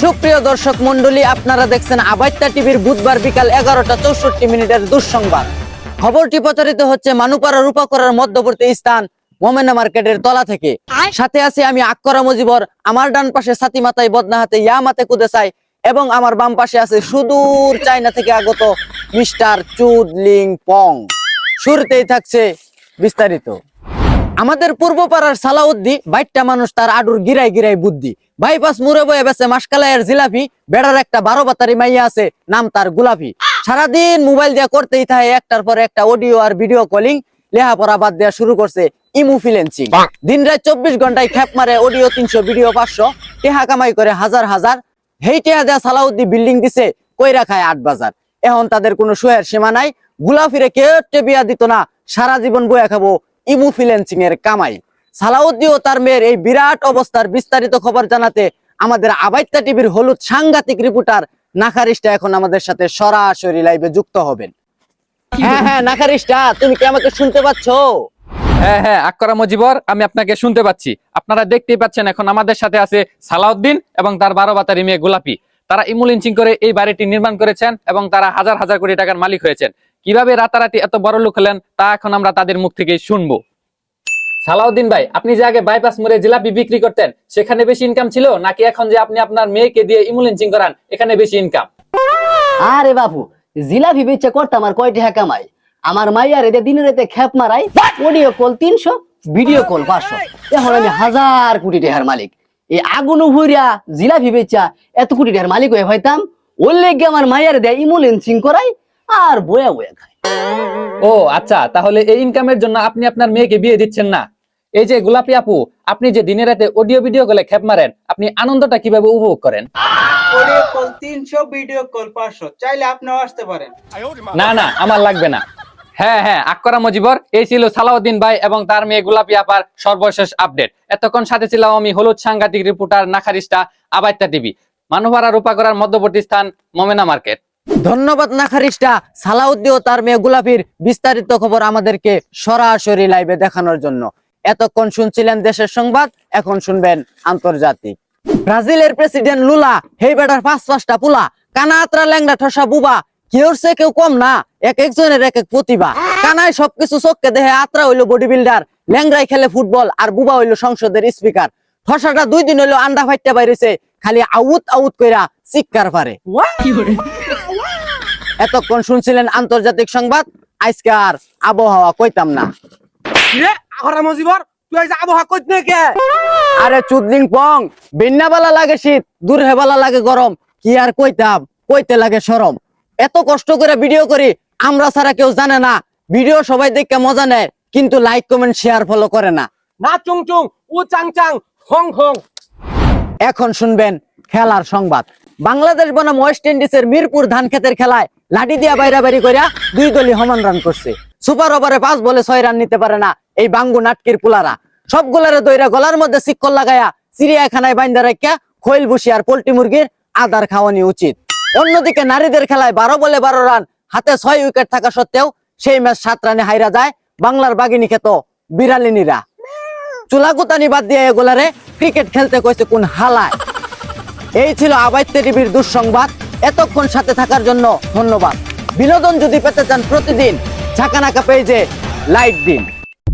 সুপ্রিয় দর্শক মন্ডলী আপনারা দেখছেন আবাইত্যা টিভির বুধবার বিকাল এগারোটা চৌষট্টি মিনিটের দুঃসংবাদ। খবরটি প্রচারিত হচ্ছে মানুপাড়া রূপাকরার মধ্যবর্তী স্থান মোমেনা মার্কেটের তলা থেকে। সাথে আছি আমি আক্করা মুজিবর আমার ডান পাশে সাতি মাথায় বদনা হাতে ইয়া মাতে কুদেসাই এবং আমার বাম পাশে আছে সুদূর চায়না থেকে আগত মিস্টার চুদলিং পং। শুরুতেই থাকছে বিস্তারিত। আমাদের পূর্বপাড়ার সালাউদ্দি বাইটটা মানুষ তার আডুর গিরাই গিরাই বুদ্ধি। বাইপাস মুড়ে বয়ে বেছে মাসকালাইয়ের জিলাপি বেড়ার একটা বারো বাতারি মাইয়া আছে নাম তার গুলাপি। সারাদিন মোবাইল দিয়া করতেই থাকে একটার পর একটা অডিও আর ভিডিও কলিং লেহাপড়া বাদ দেওয়া শুরু করছে ইমু ফিলেন্সিং। দিন রাত চব্বিশ ঘন্টায় খ্যাপ মারে অডিও তিনশো ভিডিও পাঁচশো টেহা কামাই করে হাজার হাজার। হেই টেহা দেয়া সালাউদ্দি বিল্ডিং দিছে কইরা খায় আট বাজার। এখন তাদের কোনো সুয়ের সীমা নাই গুলাফিরে কেউ টেবিয়া দিত না সারা জীবন বয়া খাব ইমু ফিলেন্সিং এর কামাই। সালাউদ্দি ও তার মেয়ের এই বিরাট অবস্থার বিস্তারিত খবর জানাতে আমাদের আবাইত্যা টিভির হলুদ সাংঘাতিক রিপোর্টার নাখারিস্টা এখন আমাদের সাথে সরাসরি লাইভে যুক্ত হবেন। হ্যাঁ হ্যাঁ নাখারিস্টা তুমি কি আমাকে শুনতে পাচ্ছ? হ্যাঁ হ্যাঁ আকরা মজিবর আমি আপনাকে শুনতে পাচ্ছি। আপনারা দেখতেই পাচ্ছেন এখন আমাদের সাথে আছে সালাউদ্দিন এবং তার বারো বাতারি মেয়ে গোলাপি। তারা ইমুলিঞ্চিং করে এই বাড়িটি নির্মাণ করেছেন এবং তারা হাজার হাজার কোটি টাকার মালিক হয়েছেন। কীভাবে রাতারাতি এত বড় লোক হলেন তা এখন আমরা তাদের মুখ থেকেই শুনব। সালাউদ্দিন ভাই আপনি যে আগে বাইপাস মোড়ে জিলাপি বিক্রি করতেন সেখানে বেশি ইনকাম ছিল? নাকি এখন যে আপনি আপনার মেয়েকে দিয়ে ইমুলিঞ্চিং করান এখানে বেশি ইনকাম আরে বাপু জিলাপি বেচে করতাম আর কয়টি হ্যাঁ কামাই? আমার মাইয়ার এদের দিনে রাতে খ্যাপ মারাই অডিও কল তিনশো ভিডিও কল পাঁচশো। এখন আমি হাজার কোটি টাকার মালিক। এই আগুন ভুইরা জিলাপি বেচা এত কোটি টাকার মালিক হয়ে হইতাম ওর লেগে আমার মাইয়ার দেয় ইমুলেন্সিং করাই আর বয়া বয়া খায়। ও আচ্ছা তাহলে এই ইনকামের জন্য আপনি আপনার মেয়েকে বিয়ে দিচ্ছেন না? এই যে গোলাপি আপু আপনি যে দিনে রাতে অডিও ভিডিও কলে খেপ মারেন আপনি আনন্দটা কীভাবে উপভোগ করেন? অডিও কল তিনশো ভিডিও কল পাঁচশো চাইলে আপনিও আসতে পারেন। না না আমার লাগবে না। হ্যাঁ হ্যাঁ আকরা মজিবর এই ছিল সালাউদ্দিন ভাই এবং তার মেয়ে গোলাপি আপার সর্বশেষ আপডেট এতক্ষণ সাথে ছিলাম আমি হলুদ সাংঘাতিক রিপোর্টার নাখারিস্টা আবাইত্যা টিভি। মানুভাড়া রূপা করার মধ্যবর্তী স্থান মোমেনা মার্কেট। ধন্যবাদ নাখারিস্টা সালাউদ্দি ও তার মেয়ে গুলাফির বিস্তারিত খবর আমাদেরকে সরাসরি লাইভে দেখানোর জন্য। এতক্ষণ শুনছিলেন দেশের সংবাদ, এখন শুনবেন আন্তর্জাতিক। ব্রাজিলের প্রেসিডেন্ট লুলা, হেই বেটার পাঁচ পাঁচটা পুলা কানা আত্রা ল্যাংড়া, ঠসা, বুবা কেউ সে কেউ কম না, এক একজনের এক এক প্রতিভা। কানায় সবকিছু চোখকে দেহে আত্রা হইল বডি বিল্ডার ল্যাংড়াই খেলে ফুটবল আর বুবা হইল সংসদের স্পিকার ঠসাটা দুই দিন হইল আন্ডা ফাইটটা বাইরেছে, খালি আউত আউত কইরা চিৎকার পারে। এতক্ষণ শুনছিলেন আন্তর্জাতিক সংবাদ আজকে আর আবহাওয়া কইতাম না। রে আহরা মজিবর তুই আজ আবহাওয়া কইত কে? আরে চুদলিং পং বিন্নাবালা লাগে শীত লাগে গরম কি আর কইতাম কইতে লাগে সরম। এত কষ্ট করে ভিডিও করি আমরা ছাড়া কেউ জানে না। ভিডিও সবাই দেখে মজা নেয় কিন্তু লাইক কমেন্ট শেয়ার ফলো করে না। না চুং চুং উ চাং চাং হং হং। এখন শুনবেন খেলার সংবাদ। বাংলাদেশ বনাম ওয়েস্ট ইন্ডিজের মিরপুর ধান খেতের খেলায় লাঠি দিয়া বাইরা বাড়ি কইরা দুই দলই সমান রান করছে। সুপার ওভারে পাঁচ বলে ছয় রান নিতে পারে না এই বাঙ্গু নাটকির পুলারা। সবগুলারে দইরা গলার মধ্যে শিকল লাগায়া চিড়িয়াখানায় বাইন্দা রাখিয়া খৈল বসি আর পোল্ট্রি মুরগির আদার খাওয়ানি উচিত। অন্যদিকে নারীদের খেলায় বারো বলে বারো রান হাতে ছয় উইকেট থাকা সত্ত্বেও সেই ম্যাচ সাত রানে হাইরা যায় বাংলার বাগিনী খেত বিড়ালিনীরা। চুলাকুতানি বাদ দিয়ে এগুলারে ক্রিকেট খেলতে কইছে কোন হালায়। এই ছিল আবাইত্য টিভির দুঃসংবাদ। এতক্ষণ সাথে থাকার জন্য ধন্যবাদ। বিনোদন যদি পেতে চান প্রতিদিন, ঝাঁকানাকা যে লাইক দিন।